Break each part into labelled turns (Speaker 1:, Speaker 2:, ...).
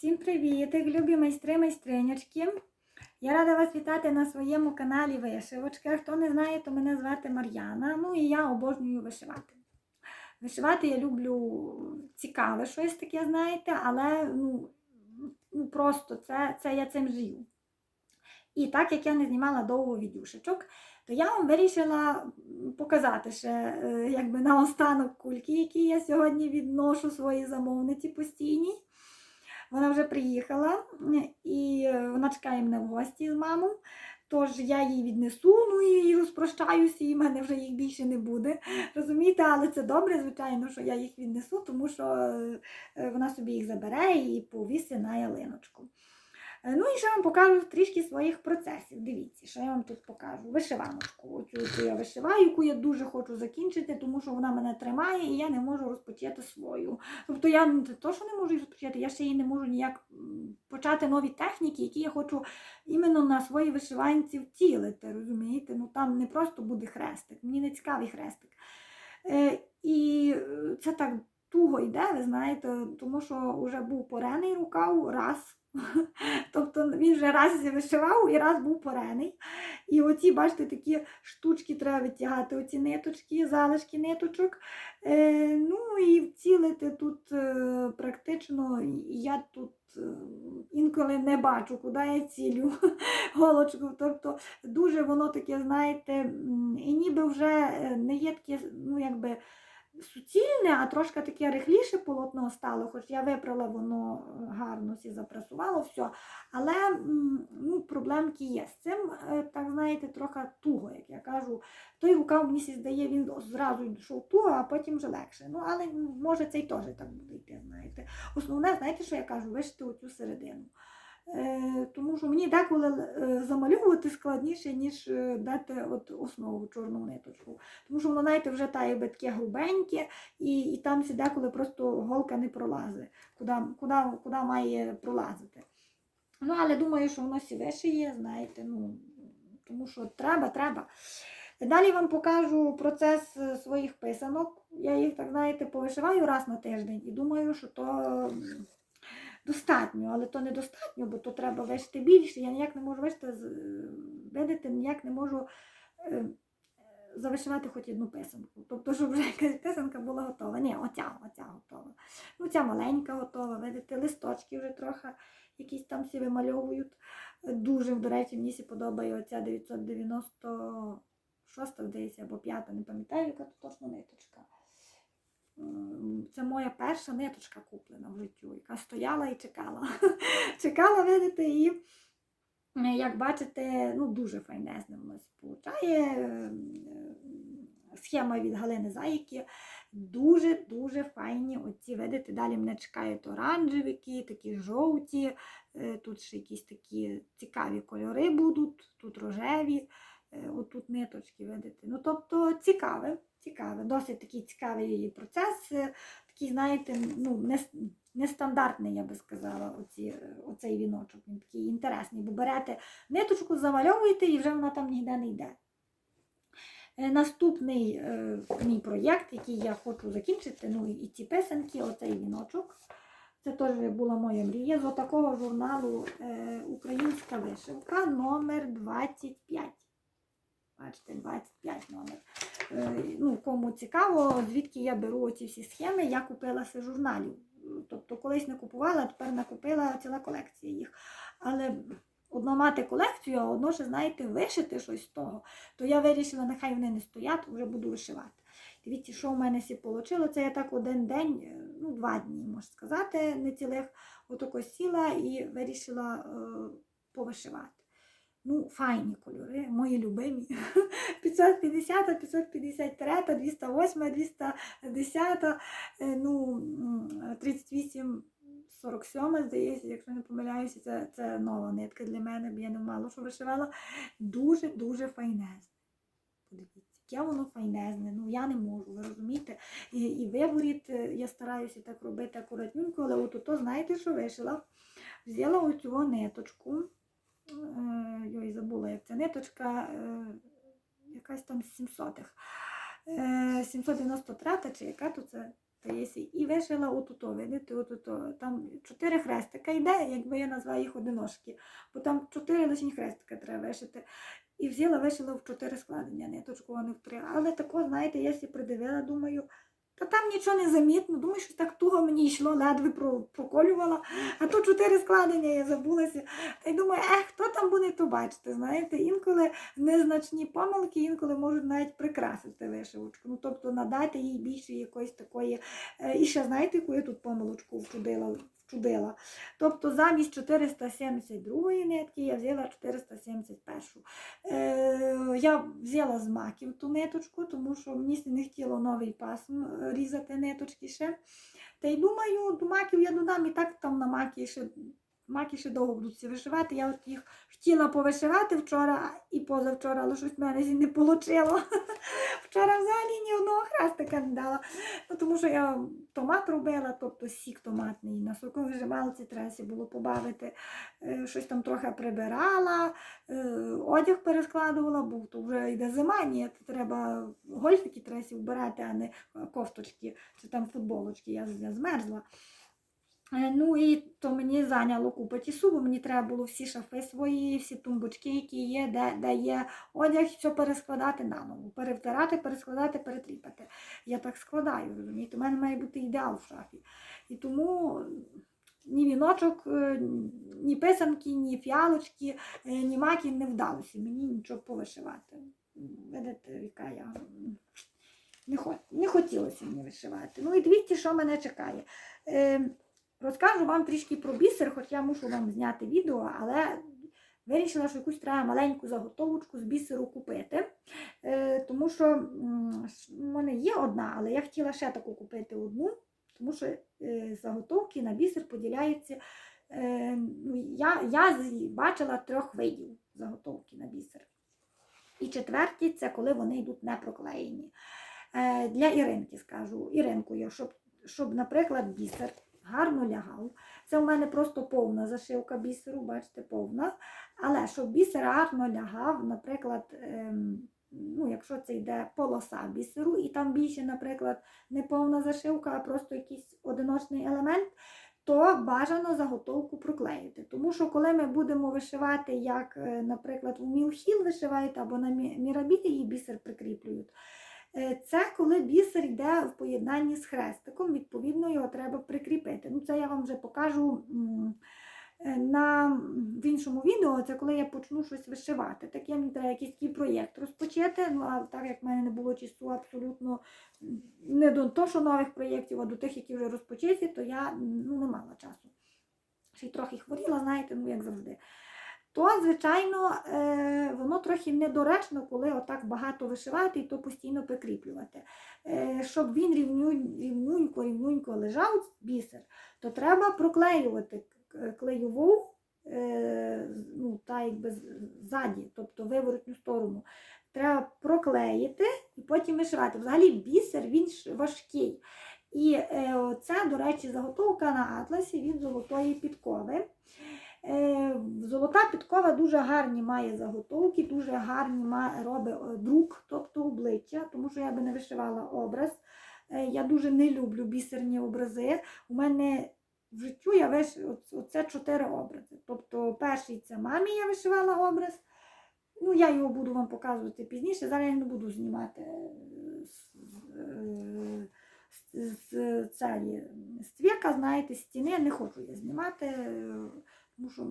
Speaker 1: Всім привіт, любі майстри майстринячки. Я рада вас вітати на своєму каналі Вишивочка. Хто не знає, то мене звати Мар'яна. Ну і я обожнюю вишивати. Вишивати я люблю цікаве щось таке, знаєте, але ну, ну просто це, це я цим живу. І так як я не знімала довго відюшечок, то я вам вирішила показати ще е, якби наостанок кульки, які я сьогодні відношу своїй замовниці постійній. Вона вже приїхала і вона чекає мене в гості з мамою. Тож я їй віднесу, ну і розпрощаюся, і в мене вже їх більше не буде. Розумієте, але це добре, звичайно, що я їх віднесу, тому що е, вона собі їх забере і повісить на ялиночку. Е, Ну і ще вам покажу трішки своїх процесів. Дивіться, що я вам тут покажу. Вишиваночку. Оцю яку я вишиваю, яку я дуже хочу закінчити, тому що вона мене тримає і я не можу розпочати свою. Тобто я не то, що не можу її розпочати, я ще її не можу ніяк почати нові техніки, які я хочу іменно на своїй вишиванці втілити. Розумієте? Ну там не просто буде хрестик, мені не цікавий хрестик. Е, і е, це так туго йде, ви знаєте, тому що вже був порений рукав раз. Тобто він вже раз вишивав і раз був порений. І оці, бачите, такі штучки треба витягати, оці ниточки, залишки ниточок. Е, ну і вцілити тут е, практично, я тут е, інколи не бачу, куди я цілю голочку. Тобто дуже воно таке, знаєте, і ніби вже е, не є таке, ну якби суцільне, а трошки таке рихліше полотно стало, хоч я випрала, воно е, гарно всі запрасувало, все. Але ну, проблемки є з цим, е, так знаєте, трохи туго, як я кажу. Той рукав мені здає, він зразу йшов туго, а потім вже легше. Ну, але може це й теж так буде йти, знаєте. Основне, знаєте, що я кажу, вишити оцю середину. Е, тому що мені деколи е, замальовувати складніше, ніж е, дати от основу чорну ниточку. Тому що воно, знаєте, вже та якби таке грубеньке, і, і там всі деколи просто голка не пролазить, куди, куди, куди має пролазити. Ну, але думаю, що воно всі вишиє, знаєте, ну, тому що треба, треба. Далі вам покажу процес своїх писанок. Я їх, так знаєте, повишиваю раз на тиждень і думаю, що то достатньо, але то недостатньо, бо то треба вишити більше. Я ніяк не можу вишити, е, видати, ніяк не можу е, завишивати хоч одну писанку. Тобто, щоб вже якась писанка була готова. Ні, оця, оця готова. Ну, ця маленька готова, видите, листочки вже трохи якісь там всі вимальовують. Дуже, до речі, мені сі подобає оця 996, здається, або 5, не пам'ятаю, яка тут точно ниточка. М, Це моя перша ниточка куплена в життю, яка стояла і чекала. чекала, видите, і е, як бачите, ну дуже файнезне воно получає. Схема від Галини Заїки. Дуже-дуже файні. Оці, видите, далі мене чекають оранжевики, такі жовті, е, тут ще якісь такі цікаві кольори будуть, тут рожеві, е, отут ниточки, видите. Ну, тобто цікаве, цікаве, досить такий цікавий процес, е, такий, знаєте, ну, нестандартний, я би сказала, оці, е, оцей віночок. Він такий інтересний, бо берете ниточку, замальовуєте і вже вона там ніде не йде. Е, Наступний е, мій проєкт, який я хочу закінчити, ну і ці писанки, оцей віночок. Це теж була моя мрія з отакого журналу е, Українська вишивка номер 25. Бачите, 25 номер. Е, ну, кому цікаво, звідки я беру оці всі схеми, я купила з журналів. Тобто колись не купувала, а тепер накупила ціла колекція їх. Але одно мати колекцію, а одно ще, знаєте, вишити щось з того, то я вирішила, нехай вони не стоять, вже буду вишивати. Дивіться, що в мене всі вийшло. Це я так один день, е, ну, два дні, можна сказати, не цілих, отако сіла і вирішила е, повишивати. Ну, файні кольори, мої любимі. 550, 553, 208, 210, е, ну, 38, 47, здається, якщо не помиляюся, це, це нова нитка для мене, бо я не мало що вишивала. Дуже-дуже файнезне. Подивіться, яке воно файнезне. Ну я не можу, ви розумієте? І, і виворіт е, я стараюся так робити акуратненько, але от то знаєте, що вишила? Взяла оцю ниточку. Е, Йой, забула, як ця ниточка, е, якась там з 700-х. Е, 793 чи яка то це Та і вишила отуто, видите, отуто. Там чотири хрестика йде, якби я назвала їх одиножки, бо там чотири лише хрестика треба вишити. І взяла, вишила в чотири складення, ниточку, а не в три. Але тако, знаєте, я сі придивила, думаю, та там нічого не замітно, думаю, що так туго мені йшло, ледве проколювала, а то чотири складення я забулася. Та й думаю, ех, хто там буде то бачити, знаєте, інколи незначні помилки, інколи можуть навіть прикрасити вишивочку. Ну, тобто надати їй більше якоїсь такої. Е, І ще знаєте, яку я тут помилочку вчудила? Вчудила? Тобто замість 472 нитки я взяла 471. Е, я взяла з маків ту ниточку, тому що мені не хотіло новий пасм е, різати ниточки ще. Та й думаю, до маків я додам і так там на маки ще, маки ще довго будуть вишивати. Я от їх хотіла повишивати вчора і позавчора, але щось в мене не вийшло. Вчора взагалі ні одного хрестика не дала. Ну, тому що я томат робила, тобто сік томатний. На соковижималці треба сі було побавити. Е, Щось там трохи прибирала, е, одяг перескладувала, бо то вже йде зима, ні, то треба гольфики треба вбирати, а не кофточки чи там футболочки. Я змерзла. Е, Ну і то мені зайняло купу часу, бо мені треба було всі шафи свої, всі тумбочки, які є, де, де є одяг, все перескладати наново, перевтирати, перескладати, перетріпати. Я так складаю, розумієте? У мене має бути ідеал в шафі. І тому ні віночок, е, ні писанки, ні фіалочки, е, ні маки не вдалося мені нічого повишивати. Видите, яка я не хотілося мені вишивати. Ну і дивіться, що мене чекає. Розкажу вам трішки про бісер, хоч я мушу вам зняти відео, але вирішила, що якусь треба маленьку заготовочку з бісеру купити. Е, тому що в мене є одна, але я хотіла ще таку купити одну, тому що е, заготовки на бісер поділяються. Е, ну, я, я бачила трьох видів заготовки на бісер. І четверті це коли вони йдуть не проклеєні. Для Іринки скажу, Іринкою, щоб, щоб, наприклад, бісер гарно лягав. Це у мене просто повна зашивка бісеру, бачите, повна. Але щоб бісер гарно лягав, наприклад, ем, ну, якщо це йде полоса бісеру, і там більше, наприклад, не повна зашивка, а просто якийсь одиночний елемент, то бажано заготовку проклеїти. Тому що коли ми будемо вишивати, як, е, наприклад, у Мілхіл вишивають або на Мі- Мірабілі її бісер прикріплюють. Е, Це коли бісер йде в поєднанні з хрестиком, відповідно, його треба прикріпити. Ну, це я вам вже покажу е, на, в іншому відео, це коли я почну щось вишивати. Таке мені треба якийсь проєкт розпочати. Ну, а так як в мене не було часу абсолютно не до того, що нових проєктів, а до тих, які вже розпочаті, то я ну, не мала часу. Ще й трохи хворіла, знаєте, ну як завжди. То, звичайно, е, воно трохи недоречно, коли отак багато вишивати і то постійно прикріплювати. Е, щоб він рівню- рівнюнько, рівнюнько лежав бісер, то треба проклеювати к- клейову, е, ну, та якби ззаді, тобто виворотню сторону. Треба проклеїти і потім вишивати. Взагалі бісер він важкий. І це, до речі, заготовка на атласі від золотої підкови. Е, Золота підкова дуже гарні має заготовки, дуже гарні робить е, друк, тобто обличчя, тому що я би не вишивала образ. Е, Я дуже не люблю бісерні образи. У мене в життю я виш... оце чотири образи. Тобто перший це мамі я вишивала образ. Ну, я його буду вам показувати пізніше. Зараз я не буду знімати з, е, з, з, цієї ствіка, знаєте, з стіни. Не хочу я знімати, що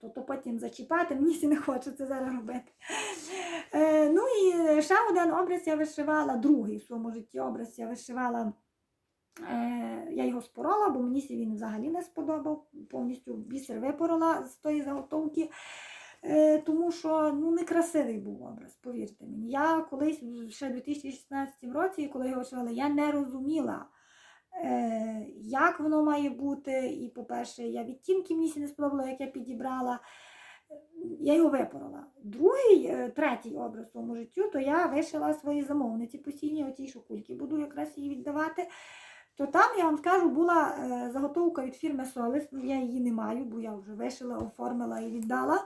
Speaker 1: то, то потім зачіпати, мені не хочеться зараз робити. Е, ну і ще один образ я вишивала, другий в своєму житті образ я вишивала. Е, я його спорола, бо мені він взагалі не сподобав. Повністю бісер випорола з тої заготовки. Е, тому що ну, некрасивий був образ, повірте мені. Я колись ще в 2016 році, коли його вишивала, я не розуміла, як воно має бути. І, по-перше, я відтінки мені не сподобало, як я підібрала. Я його випорола. Другий, е, третій образ в своєму життю, то я вишила свої замовниці постійні, оті що кульки буду якраз її віддавати. То там, я вам скажу, була е, заготовка від фірми Solis, ну я її не маю, бо я вже вишила, оформила і віддала.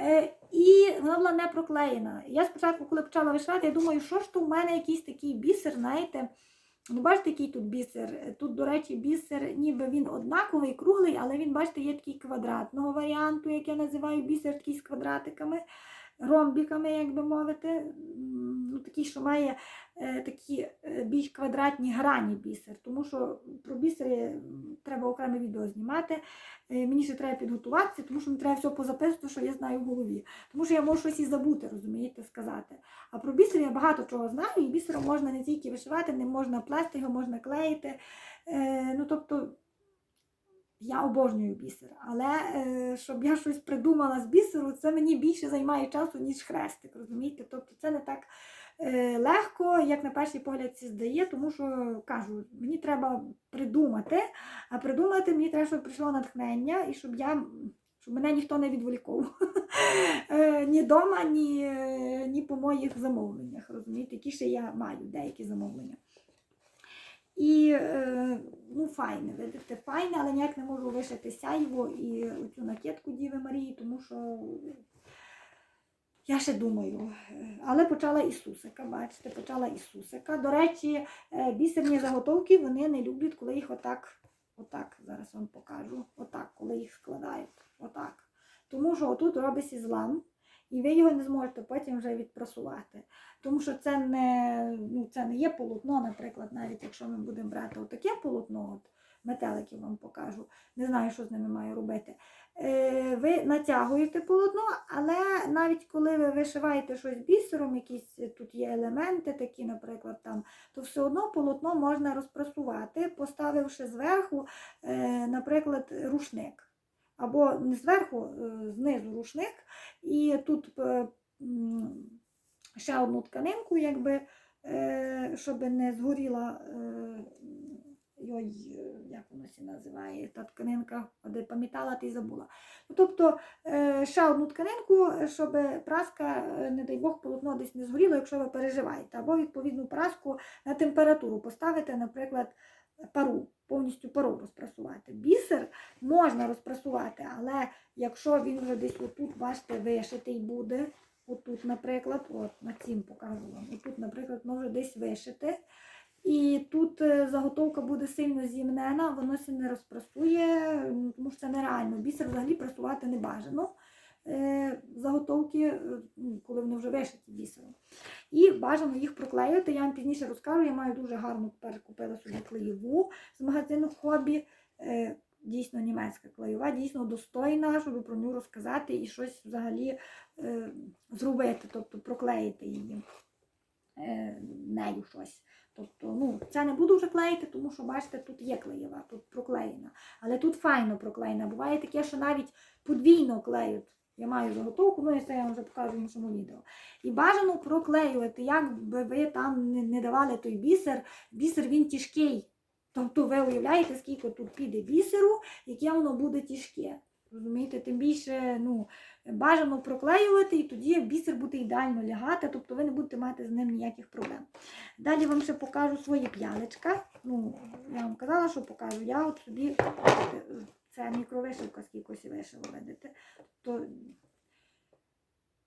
Speaker 1: Е, і вона була не проклеєна. Я спочатку, коли почала вишивати, я думаю, що ж то в мене якийсь такий бісер, знаєте, бачите, який тут бісер. Тут, до речі, бісер, ніби він однаковий, круглий, але він, бачите, є такий квадратного варіанту, як я називаю бісер, такий з квадратиками, ромбіками, як би мовити. Ну, такий, що має е, такі е, більш квадратні грані бісер. Тому що про бісери треба окреме відео знімати. Е, Мені ще треба підготуватися, тому що мені треба все позаписувати, що я знаю в голові. Тому що я можу щось і забути, розумієте, сказати. А про бісер я багато чого знаю, і бісером можна не тільки вишивати, ним можна плести, його можна клеїти. Е, ну, тобто, я обожнюю бісер. Але е, щоб я щось придумала з бісеру, це мені більше займає часу, ніж хрестик. Розумієте? Тобто це не так е, легко, як на перший погляд це здає, тому що кажу, мені треба придумати, а придумати мені треба, щоб прийшло натхнення і щоб я. Щоб мене ніхто не відволікав. Е, ні вдома, ні, е, ні по моїх замовленнях. Розумієте, які ще я маю деякі замовлення. І е, ну, файне, видите, файне, але ніяк не можу вишити сяйво і оцю накидку Діви Марії, тому що я ще думаю. Але почала Ісусика, бачите, почала Ісусика. До речі, е, бісерні заготовки вони не люблять, коли їх отак, отак, зараз вам покажу, отак, коли їх складають. Отак. Тому що отут робиться злам, і ви його не зможете потім вже відпрасувати. Тому що це не, ну, це не є полотно, наприклад, навіть якщо ми будемо брати отаке полотно, от метеликів вам покажу, не знаю, що з ними маю робити. Е, ви натягуєте полотно, але навіть коли ви вишиваєте щось бісером, якісь тут є елементи, такі, наприклад, там, то все одно полотно можна розпрасувати, поставивши зверху, е, наприклад, рушник. Або не зверху, е, знизу рушник, і тут е, ще одну тканинку, якби, е, щоб не згоріла. е, як воно сі називає, та тканинка, де пам'ятала, ти забула. Ну, тобто ще одну тканинку, щоб праска, не дай Бог, полотно десь не згоріло, якщо ви переживаєте. Або відповідну праску на температуру поставити, наприклад, пару, повністю пару розпрасувати. Бісер можна розпрасувати, але якщо він вже десь отут, бачите, вишитий буде, отут, наприклад, от на цім покажу вам, отут, наприклад, може десь вишити. І тут е, заготовка буде сильно зімнена, воно не розпрасує, тому що це нереально. Бісер взагалі прасувати не бажано. Е, Заготовки, е, коли вони вже вишиті бісером. І бажано їх проклеювати. Я вам пізніше розкажу. Я маю дуже гарну тепер купила собі клеєву з магазину хобі. Е, Дійсно німецька клеєва, дійсно достойна, щоб про нього розказати і щось взагалі е, зробити, тобто проклеїти її е, нею щось. Тобто, ну, це не буду вже клеїти, тому що, бачите, тут є клеєва, тут проклеєна. Але тут файно проклеєна. Буває таке, що навіть подвійно клеють. Я маю заготовку, ну і це я вам вже покажу в іншому відео. І бажано проклеювати, як би ви там не, давали той бісер. Бісер він тяжкий. Тобто ви уявляєте, скільки тут піде бісеру, яке воно буде тяжке. Розумієте, тим більше ну, бажано проклеювати, і тоді бісер буде ідеально лягати, тобто ви не будете мати з ним ніяких проблем. Далі вам ще покажу свої п'ялечка. Ну, я вам казала, що покажу. Я от собі це мікровишивка, скільки ось вишила, видите. То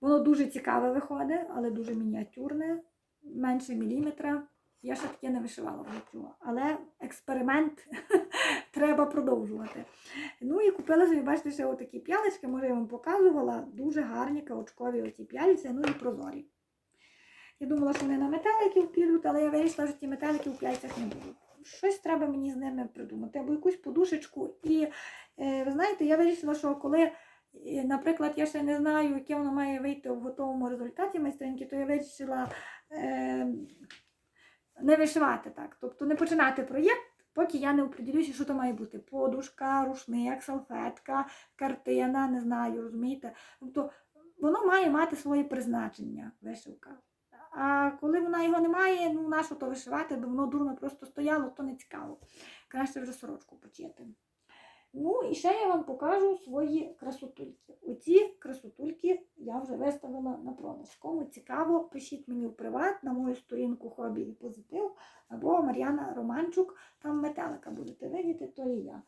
Speaker 1: воно дуже цікаве виходить, але дуже мініатюрне, менше міліметра. Я ще таке не вишивала в життю, але експеримент треба продовжувати. Ну і купила собі, бачите, ще отакі п'ялечки, може я вам показувала, дуже гарні каучкові оці п'яльці, ну і прозорі. Я думала, що вони на метеликів підуть, але я вирішила, що ті метелики у п'яльцях не будуть. Щось треба мені з ними придумати, або якусь подушечку. І ви знаєте, я вирішила, що коли, е, наприклад, я ще не знаю, яке воно має вийти в готовому результаті майстринки, то я вирішила е, не вишивати так. Тобто не починати проєкт, поки я не определюся, що то має бути. Подушка, рушник, салфетка, картина, не знаю, розумієте? Тобто воно має мати своє призначення, вишивка. А коли вона його не має, ну нащо то вишивати, бо воно дурно просто стояло, то не цікаво. Краще вже сорочку почити. Ну і ще я вам покажу свої красотульки. Оці красотульки я вже виставила на продаж. Кому цікаво, пишіть мені в приват на мою сторінку хобі і позитив, або Мар'яна Романчук, там метелика будете видіти, то і я.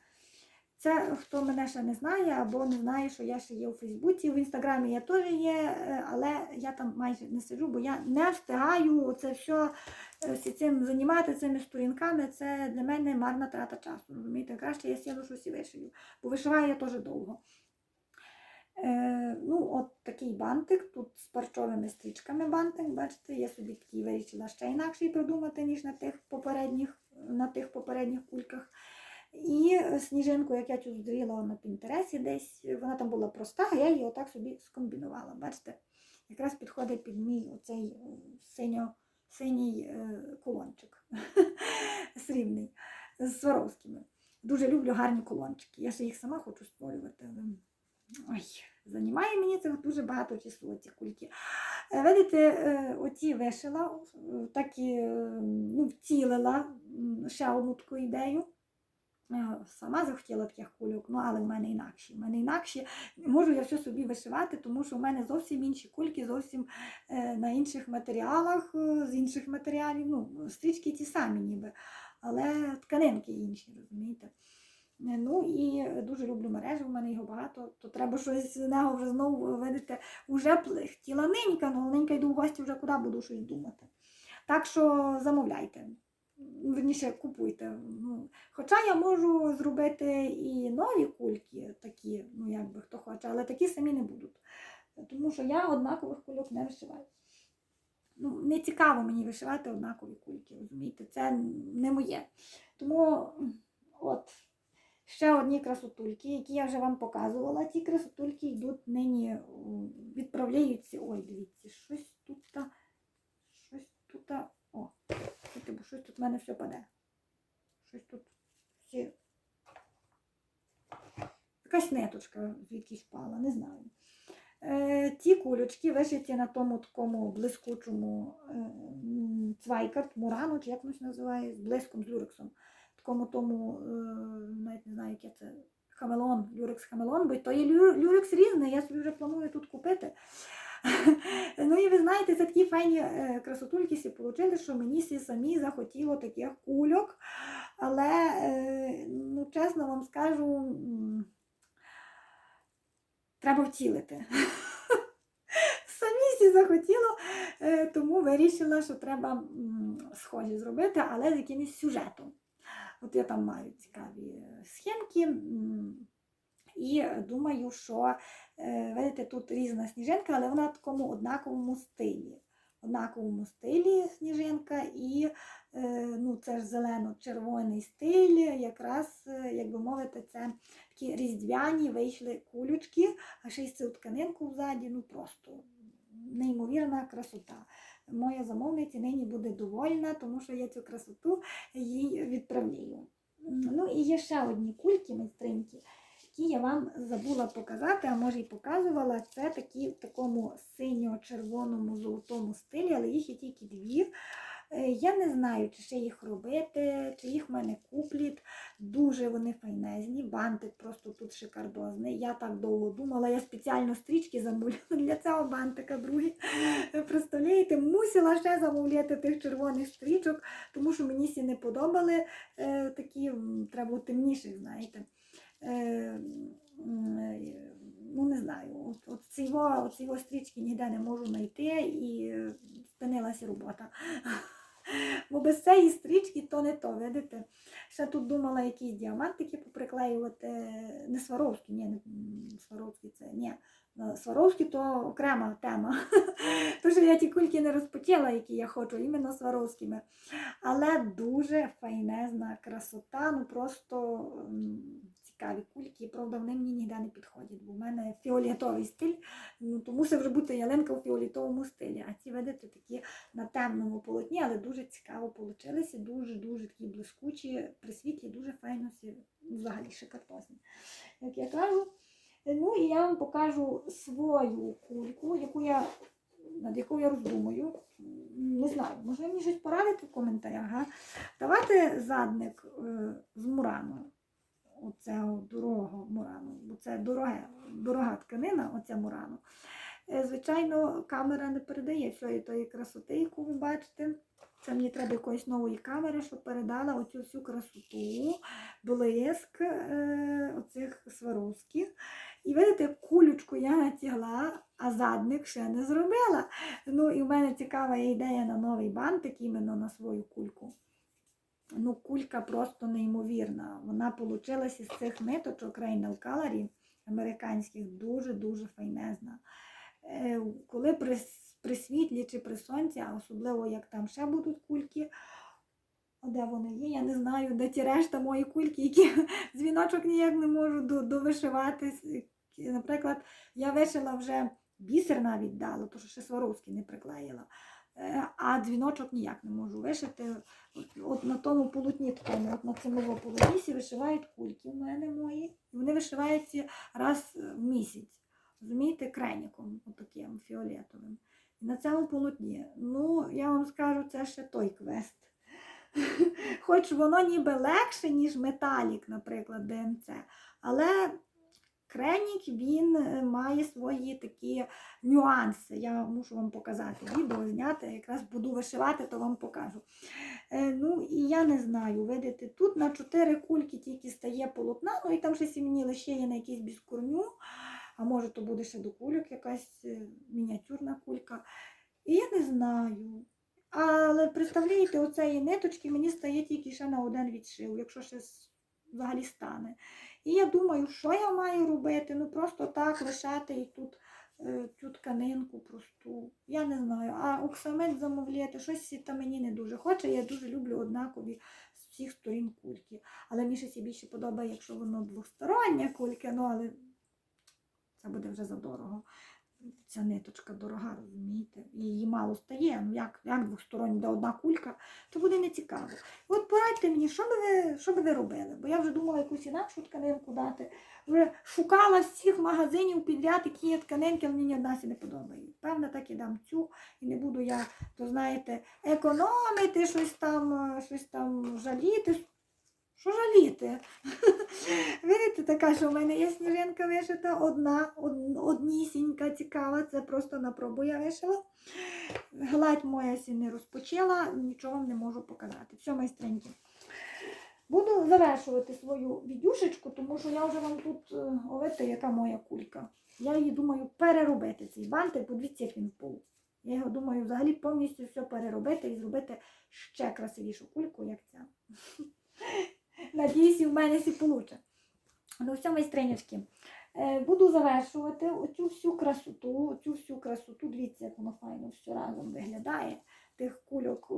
Speaker 1: Це хто мене ще не знає, або не знає, що я ще є у Фейсбуці. В інстаграмі я теж є, е, але я там майже не сиджу, бо я не встигаю це все е, цим займати цими сторінками. Це для мене марна трата часу. Розумієте, краще я сіду щось і вишию, бо вишиваю я теж довго. Е, ну, от такий бантик, тут з парчовими стрічками бантик, бачите, я собі такий вирішила ще інакший придумати, ніж на тих попередніх, на тих попередніх кульках. І сніжинку, як я цю зустріла на Пінтересі десь, вона там була проста, а я її отак собі скомбінувала. Бачите, якраз підходить під мій оцей е, синьо, синій е, колончик срібний з Сваровськими. Дуже люблю гарні колончики. Я ще їх сама хочу створювати. Ой, займає мені це дуже багато часу, ці кульки. Е, Видите, оці вишила, так і е, ну, втілила ще одну таку ідею. Я сама захотіла таких кульок, ну але в мене інакші. В мене інакші. Можу я все собі вишивати, тому що в мене зовсім інші кульки, зовсім е, на інших матеріалах, е, з інших матеріалів. Ну, стрічки ті самі ніби, але тканинки інші, розумієте. Е, Ну і дуже люблю мережі, в мене його багато, то треба щось з нього вже знову видите. Уже хотіла ненька, але ненька йду в гості, вже куди буду щось думати. Так що замовляйте. Верніше купуйте. Ну, хоча я можу зробити і нові кульки, такі, ну як хто хоче, але такі самі не будуть. Тому що я однакових кульок не вишиваю. Ну, не цікаво мені вишивати однакові кульки, розумієте? Це не моє. Тому от ще одні красотульки, які я вже вам показувала. Ті красотульки йдуть нині, відправляються. Ой, дивіться, щось тут. Щось тут. О, чуйте, бо щось тут в мене все паде. Щось тут всі. Якась ниточка звідкись впала, не знаю. Е, ті кулечки вишиті на тому такому блискучому е, цвайкарт, мурану, чи як воно називає, з блиском, з люрексом. Такому тому, е, навіть не знаю, яке це. Хамелон, люрекс хамелон, бо то є люрекс різний, я собі вже планую тут купити. ну і ви знаєте, це такі файні е, красотульки всі отримали, що мені самі захотіло таких кульок. Але, е, ну, чесно вам скажу, треба втілити. Самі всі захотіло, е, тому вирішила, що треба схожі зробити, але з якимось сюжетом. От я там маю цікаві схемки. І думаю, що е, видите, тут різна сніжинка, але вона в такому однаковому стилі. Однаковому стилі сніжинка, і е, ну, це ж зелено-червоний стиль, якраз, е, як би мовити, це такі різдвяні вийшли кулючки, а ще й цю тканинку взаді, ну просто неймовірна красота. Моя замовниця нині буде довольна, тому що я цю красоту їй відправляю. Ну і є ще одні кульки майстринки, які я вам забула показати, а може і показувала. Це такі в такому синьо-червоному золотому стилі, але їх є тільки дві. Е, Я не знаю, чи ще їх робити, чи їх в мене куплять. Дуже вони файнезні. Бантик просто тут шикардозний. Я так довго думала, я спеціально стрічки замовляла для цього бантика другий. Ви Представляєте, мусила ще замовляти тих червоних стрічок, тому що мені всі не подобали е, такі, треба було темніших, знаєте. Е, е, ну, не знаю, от, цього, от цього стрічки ніде не можу знайти і спинилася робота. Бо без цієї стрічки то не то, видите. Ще тут думала якісь діамантики поприклеювати. Не Сваровські, ні, не Сваровські це ні. Е, Сваровські то окрема тема. Що я ті кульки не розпочала, які я хочу, іменно Сваровськими. Але дуже файнезна красота, ну просто цікаві кульки. Правда, вони мені ніде не підходять, бо в мене фіолетовий стиль, ну, то мусить вже бути ялинка у фіолетовому стилі. А ці, видите, такі на темному полотні, але дуже цікаво получилися, дуже-дуже такі блискучі, при світлі, дуже файно всі, взагалі шикарпозні. Як я кажу. Ну і я вам покажу свою кульку, яку я, над якою я роздумую. Не знаю, може мені щось порадити в коментарях. Га? Давайте задник е, з мурану. Оцього дорогого мурану, бо це дороге, дорога тканина, оця мурану. Е, Звичайно, камера не передає всієї тої красоти, яку ви бачите. Це мені треба якоїсь нової камери, щоб передала оцю всю красоту, блиск е, оцих сваровських. І видите, кулючку я натягла, а задник ще не зробила. Ну і в мене цікава ідея на новий бантик, іменно на свою кульку. Ну, кулька просто неймовірна. Вона вийшла із цих ниточок Rainel Colory американських, дуже-дуже файнезна. Е, Коли при, при світлі чи при сонці, а особливо як там ще будуть кульки, де вони є, я не знаю, де ті решта мої кульки, які дзвіночок ніяк не можу до- довишивати. Наприклад, я вишила вже бісер навіть дала, тому що ще Сваровський не приклеїла. Е, А дзвіночок ніяк не можу вишити. От, на тому полотні такому, от на цьому полотнісі вишивають кульки у мене мої. Вони вишиваються раз в місяць. Розумієте, креніком, отаким фіолетовим. І на цьому полотні. Ну, я вам скажу, це ще той квест. Хоч воно ніби легше, ніж металік, наприклад, ДМЦ. Але кренік він е, має свої такі нюанси. Я мушу вам показати відео зняти. Якраз буду вишивати, то вам покажу. Е, ну і я не знаю, видите, тут на 4 кульки тільки стає полотна, ну і там ще мені лише є на якийсь біскорню, а може то буде ще до кульок якась е, мініатюрна кулька. І я не знаю. Але представляєте, оцеї ниточки мені стає тільки ще на один відшив, якщо ще взагалі стане. І я думаю, що я маю робити? Ну просто так лишати і тут е, цю тканинку просту. Я не знаю. А оксамит замовляти, щось та мені не дуже хоче. Я дуже люблю однакові з всіх сторін кульки. Але мені ще більше подобає, якщо воно двостороння кулька, ну але це буде вже задорого. Ця ниточка дорога, розумієте? Її мало стає. Ну як, як двостороння, де одна кулька, то буде нецікаво. От порадьте мені, що би ви, що би ви робили? Бо я вже думала якусь інакшу тканинку дати. Вже шукала всіх магазинів підряд, які є тканинки, але мені ні одна сі не подобає. Певно, так і дам цю, і не буду я, то знаєте, економити, щось там, е, щось там жаліти. Що жаліти? Видите, така, що в мене є сніжинка вишита, одна, од- однісінька цікава, це просто на пробу я вишила. Гладь моя сі не розпочала, нічого вам не можу показати. Все, майстреньки. Буду завершувати свою відюшечку, тому що я вже вам тут е, овете, яка моя кулька. Я її думаю переробити цей бантик, подивіться, як він впав. Я його думаю взагалі повністю все переробити і зробити ще красивішу кульку, як ця. Надіюсь, і в мене сі получить. Ну, все, майстринячки. Е, Буду завершувати оцю всю красоту, оцю всю красоту. Дивіться, як воно файно все разом виглядає. Тих кульок.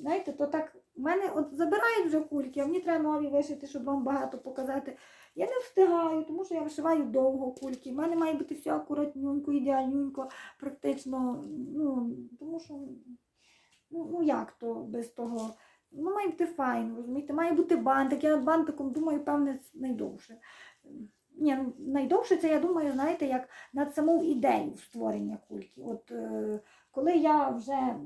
Speaker 1: Знаєте, то так в мене от забирають вже кульки, а мені треба нові вишити, щоб вам багато показати. Я не встигаю, тому що я вишиваю довго кульки. У мене має бути все акуратненько, ідеальненько, практично. Ну, тому що, ну, ну як то без того. Ну, має бути файно, розумієте, має бути бантик. Я над бантиком думаю, певне, найдовше. Ні, ну, найдовше це я думаю, знаєте, як над саму ідею створення кульки. От е, коли я вже,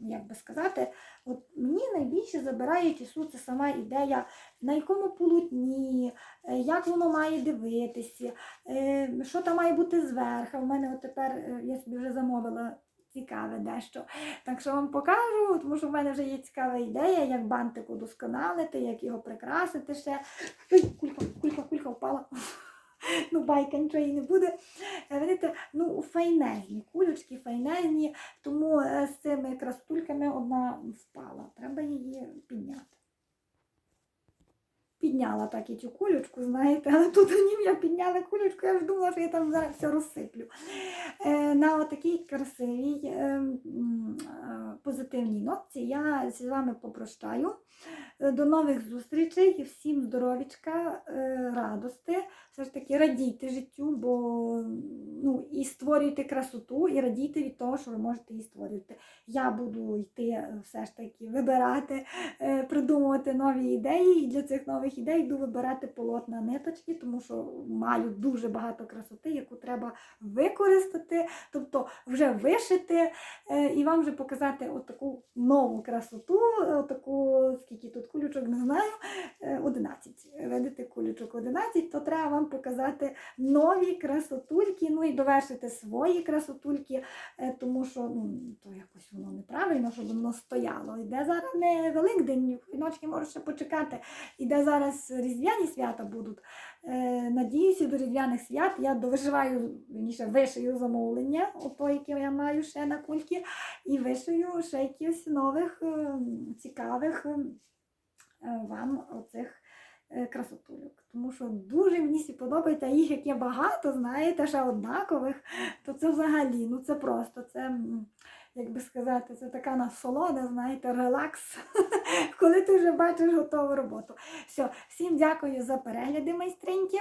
Speaker 1: як би сказати, от мені найбільше забирає часу це сама ідея, на якому полотні, е, як воно має дивитися, е, що там має бути зверху. У мене от тепер е, я собі вже замовила цікаве дещо. Так що вам покажу, тому що в мене вже є цікава ідея, як бантик удосконалити, як його прикрасити ще. Ой, кулька, кулька, кулька впала. Ну, байка нічого і не буде. Е, Видите, ну, файнезні, кулечки файнезні, тому е, з цими крастульками одна впала. Треба її підняти. Підняла так і цю кулечку, знаєте, але тут ним я підняла кулечку, я ж думала, що я там зараз все розсиплю. Е, на отакій красивій е, е, позитивній нотці я з вами попрощаю. Е, До нових зустрічей всім здоровічка, радости. Все ж таки радійте життю, бо ну, і створюйте красоту, і радійте від того, що ви можете її створювати. Я буду йти все ж таки вибирати, придумувати нові ідеї. Для цих нових ідей йду вибирати полотна ниточки, тому що маю дуже багато красоти, яку треба використати, тобто вже вишити е, і вам вже показати отаку нову красоту, отаку, скільки тут кулючок, не знаю, е, 11. Видите, кулючок 11, то треба вам показати нові красотульки, ну і довершити свої красотульки, е, тому що ну, то якось воно неправильно, щоб воно стояло. Іде зараз не Великдень, віночки можуть ще почекати. Іде зараз різдвяні свята будуть. Е, Надіюся, до різдвяних свят я довишиваю, вірніше, вишию замовлення, ото, яке я маю ще на кульки, і вишию ще якихось нових е, цікавих е, вам оцих красотульок. Тому що дуже мені подобається, їх як є багато, знаєте, ще однакових, то це взагалі, ну це просто, це, як би сказати, це така насолода, знаєте, релакс, коли ти вже бачиш готову роботу. Все, всім дякую за перегляди, майстриньки.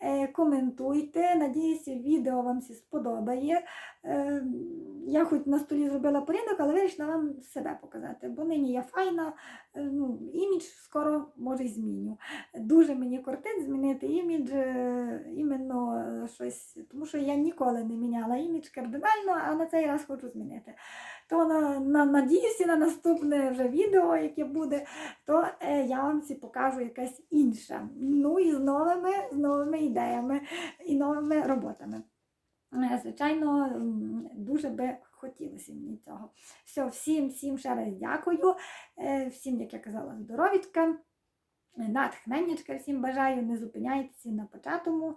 Speaker 1: Е, Коментуйте. Надіюся, відео вам всі сподобає. Е, Я хоч на столі зробила порядок, але вирішила вам себе показати, бо нині я файна, е, ну, імідж скоро може зміню. Дуже мені кортить змінити імідж, іменно щось, тому що я ніколи не міняла імідж кардинально, а на цей раз хочу змінити. То на, на, надіюся на наступне вже відео, яке буде, то е, я вам ці покажу якась інша. Ну і з новими, з новими ідеями і новими роботами. Е, Звичайно, дуже би хотілося мені цього. Все, всім, всім ще раз дякую. Е, Всім, як я казала, здоров'ячка, натхненнячка всім бажаю, не зупиняйтеся на початому.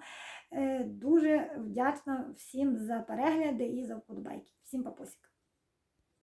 Speaker 1: Дуже вдячна всім за перегляди і за вподобайки. Всім папусик.